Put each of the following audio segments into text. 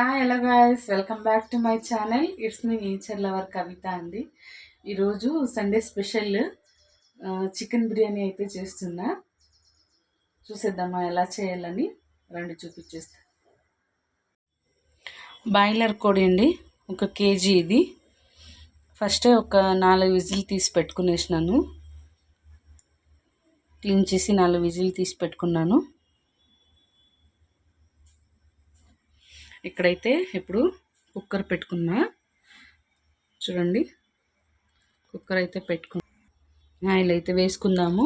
Hi hello guys welcome back to my channel it's me nature lover Kavitha అండి ఈరోజు Sunday special chicken biryani అయితే చేస్తున్నా. చూసేద్దామా ఎలా చేయాలని? రెండు చూపించేస్తా బాయిలర్ కోడి అండి. ఒక కేజీ ఇది. ఫస్టే ఒక నాలుగు విజిల్ తీసి పెట్టుకునేసినాను. క్లీన్ చేసి నాలుగు విజిల్ తీసి పెట్టుకున్నాను. ఇక్కడైతే ఇప్పుడు కుక్కర్ పెట్టుకున్నా. చూడండి. కుక్కర్ అయితే పెట్టుకున్నా. ఆయిల్ అయితే వేసుకుందాము.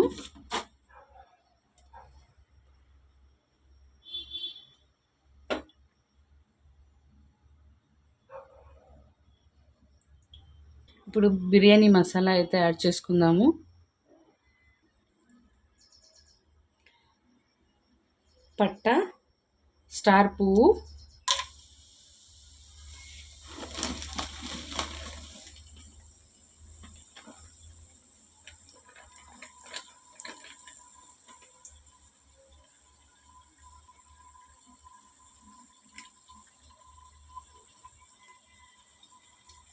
ఇప్పుడు బిర్యానీ మసాలా అయితే యాడ్ చేసుకుందాము. పట్ట స్టార్ పువ్వు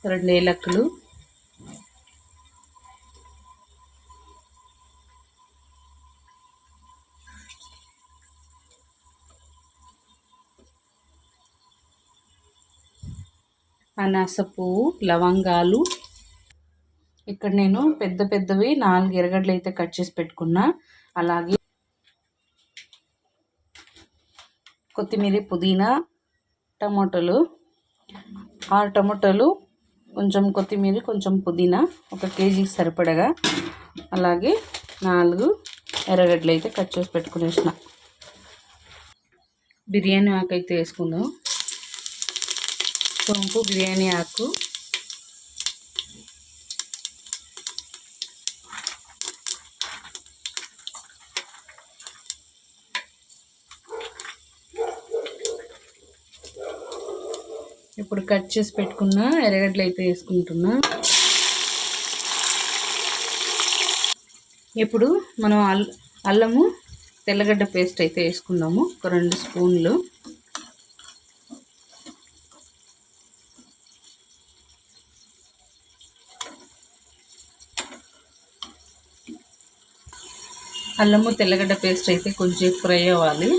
రెండు ఏలక్కులు అనాస పువ్వు లవంగాలు. ఇక్కడ నేను పెద్ద పెద్దవి నాలుగు ఎరగడ్లు అయితే కట్ చేసి పెట్టుకున్నా. అలాగే కొత్తిమీర పుదీనా టమాటోలు. ఆరు టమాటోలు కొంచెం కొత్తిమీర కొంచెం పుదీనా ఒక కేజీకి సరిపడగా. అలాగే నాలుగు ఎర్రగడ్డలు అయితే కట్ చేసి పెట్టుకునేసిన. బిర్యానీ ఆకు అయితే వేసుకుందాం. సోంపు బిర్యానీ ఆకు ఇప్పుడు కట్ చేసి పెట్టుకున్న ఎర్రగడ్డలు అయితే వేసుకుంటున్నా. ఇప్పుడు మనం అల్ అల్లము తెల్లగడ్డ పేస్ట్ అయితే వేసుకుందాము. ఒక రెండు స్పూన్లు. అల్లము తెల్లగడ్డ పేస్ట్ అయితే కొంచెం ఫ్రై అవ్వాలి.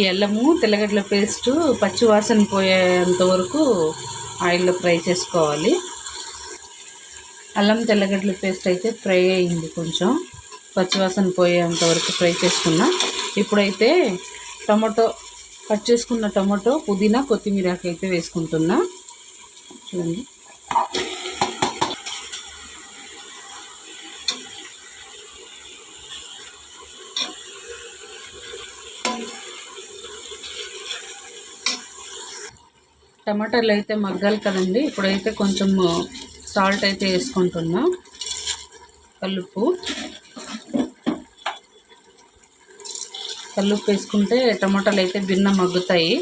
ఈ అల్లము తెల్లగడ్డల పేస్ట్ పచ్చివాసన పోయేంత వరకు ఆయిల్లో ఫ్రై చేసుకోవాలి. అల్లం తెల్లగడ్డల పేస్ట్ అయితే ఫ్రై అయింది కొంచెం. పచ్చివాసన పోయేంత వరకు ఫ్రై చేసుకున్నా. ఇప్పుడైతే టమాటో కట్ చేసుకున్న టమాటో పుదీనా కొత్తిమీరకైతే అయితే వేసుకుంటున్నా. చూడండి. టమాటాలు అయితే మగ్గాలి కదండి. ఇప్పుడైతే కొంచెం సాల్ట్ అయితే వేసుకుంటున్నా. కల్లుప్పు. కల్లుప్పు వేసుకుంటే టమాటాలు అయితే భిన్న మగ్గుతాయి.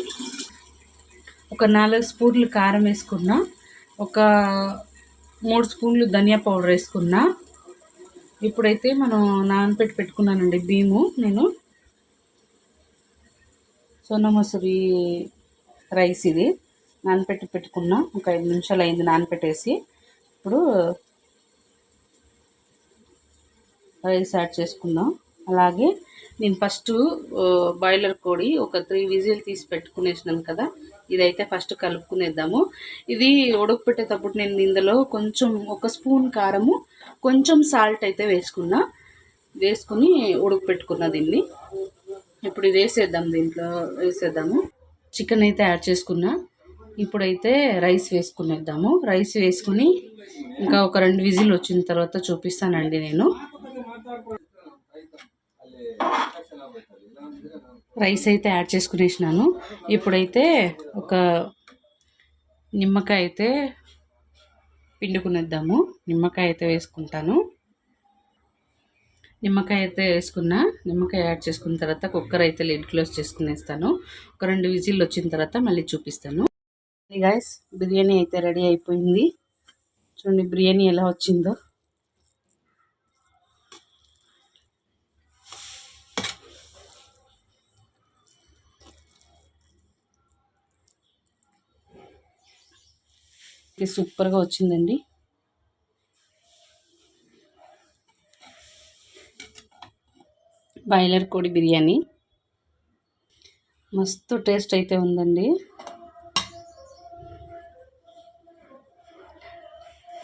ఒక నాలుగు స్పూన్లు కారం వేసుకున్నా. ఒక మూడు స్పూన్లు ధనియా పౌడర్ వేసుకున్నా. ఇప్పుడైతే మనం నానపెట్టి పెట్టుకున్నానండి బియ్యము నేను. సోనా మసూరి రైస్ ఇది. నానపెట్టి పెట్టుకున్న. ఒక ఐదు నిమిషాలు అయింది నానపెట్టేసి. ఇప్పుడు రైస్ యాడ్ చేసుకుందాం. అలాగే నేను ఫస్ట్ బాయిలర్ కోడి ఒక త్రీ విజిల్ తీసి పెట్టుకునేసినాను కదా. ఇదైతే ఫస్ట్ కలుపుకునేద్దాము. ఇది ఉడకపెట్టేటప్పుడు నేను ఇందులో కొంచెం ఒక స్పూన్ కారము కొంచెం సాల్ట్ అయితే వేసుకున్నా. వేసుకుని ఉడకపెట్టుకున్నా దీన్ని. ఇప్పుడు ఇది వేసేద్దాం దీంట్లో వేసేద్దాము. చికెన్ అయితే యాడ్ చేసుకున్నా. ఇప్పుడైతే రైస్ వేసుకునేద్దాము. రైస్ వేసుకుని ఇంకా ఒక రెండు విజిల్ వచ్చిన తర్వాత చూపిస్తానండి నేను. రైస్ అయితే యాడ్ చేసుకునేసినాను. ఇప్పుడైతే ఒక నిమ్మకాయ అయితే పిండుకునేద్దాము. నిమ్మకాయ అయితే వేసుకుంటాను. నిమ్మకాయ అయితే వేసుకున్నా నిమ్మకాయ యాడ్ చేసుకున్న తర్వాత కుక్కర్ అయితే లిడ్ క్లోజ్ చేసుకునేస్తాను. ఒక రెండు విజిల్ వచ్చిన తర్వాత మళ్ళీ చూపిస్తాను. గాయస్ బిర్యానీ అయితే రెడీ అయిపోయింది. చూడండి బిర్యానీ ఎలా వచ్చిందో. సూపర్గా వచ్చిందండి. బాయిలర్ కోడి బిర్యానీ. మస్తు టేస్ట్ అయితే ఉందండి.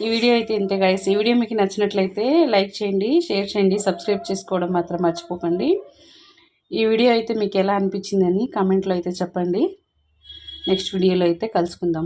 ఈ వీడియో అయితే ఇంతే గాయస్ ఈ వీడియో మీకు నచ్చినట్లయితే లైక్ చేయండి షేర్ చేయండి సబ్స్క్రైబ్ చేసుకోవడం మాత్రం మర్చిపోకండి. ఈ వీడియో అయితే మీకు ఎలా అనిపించిందని కామెంట్లో అయితే చెప్పండి. నెక్స్ట్ వీడియోలో అయితే కలుసుకుందాం.